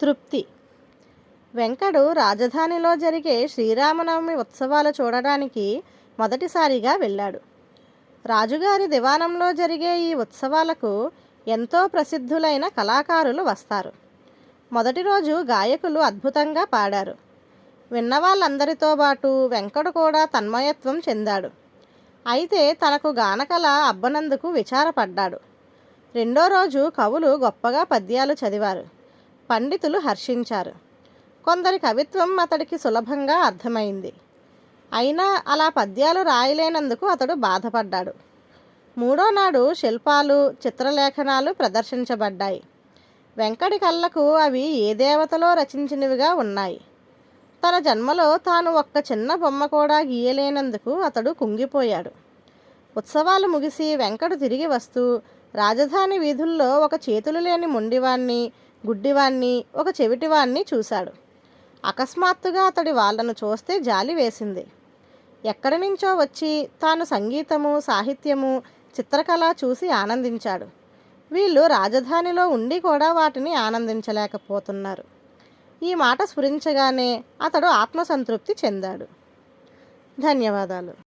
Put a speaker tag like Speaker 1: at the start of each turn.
Speaker 1: తృప్తి. వెంకడు రాజధానిలో జరిగే శ్రీరామనవమి ఉత్సవాలు చూడడానికి మొదటిసారిగా వెళ్ళాడు. రాజుగారి దివాణంలో జరిగే ఈ ఉత్సవాలకు ఎంతో ప్రసిద్ధులైన కళాకారులు వస్తారు. మొదటి రోజు గాయకులు అద్భుతంగా పాడారు. విన్నవాళ్ళందరితో పాటు వెంకడు కూడా తన్మయత్వం చెందాడు. అయితే తనకు గానకళ అబ్బనందుకు విచారపడ్డాడు. రెండో రోజు కవులు గొప్పగా పద్యాలు చదివారు. పండితులు హర్షించారు. కొందరి కవిత్వం అతడికి సులభంగా అర్థమైంది. అయినా అలా పద్యాలు రాయలేనందుకు అతడు బాధపడ్డాడు. మూడో నాడు శిల్పాలు చిత్రలేఖనాలు ప్రదర్శించబడ్డాయి. వెంకటి కళ్ళకు అవి ఏ దేవతలో రచించినవిగా ఉన్నాయి. తన జన్మలో తాను ఒక్క చిన్న బొమ్మ కూడా గీయలేనందుకు అతడు కుంగిపోయాడు. ఉత్సవాలు ముగిసి వెంకడు తిరిగి వస్తూ రాజధాని వీధుల్లో ఒక చేతులు లేని మొండివాణ్ణి గుడ్డివాణ్ణి ఒక చెవిటివాణ్ణి చూశాడు. అకస్మాత్తుగా అతడి వాళ్ళను చూస్తే జాలి వేసింది. ఎక్కడి నుంచో వచ్చి తాను సంగీతము సాహిత్యము చిత్రకళ చూసి ఆనందించాడు. వీళ్ళు రాజధానిలో ఉండి కూడా వాటిని ఆనందించలేకపోతున్నారు. ఈ మాట స్ఫురించగానే అతడు ఆత్మసంతృప్తి చెందాడు. ధన్యవాదాలు.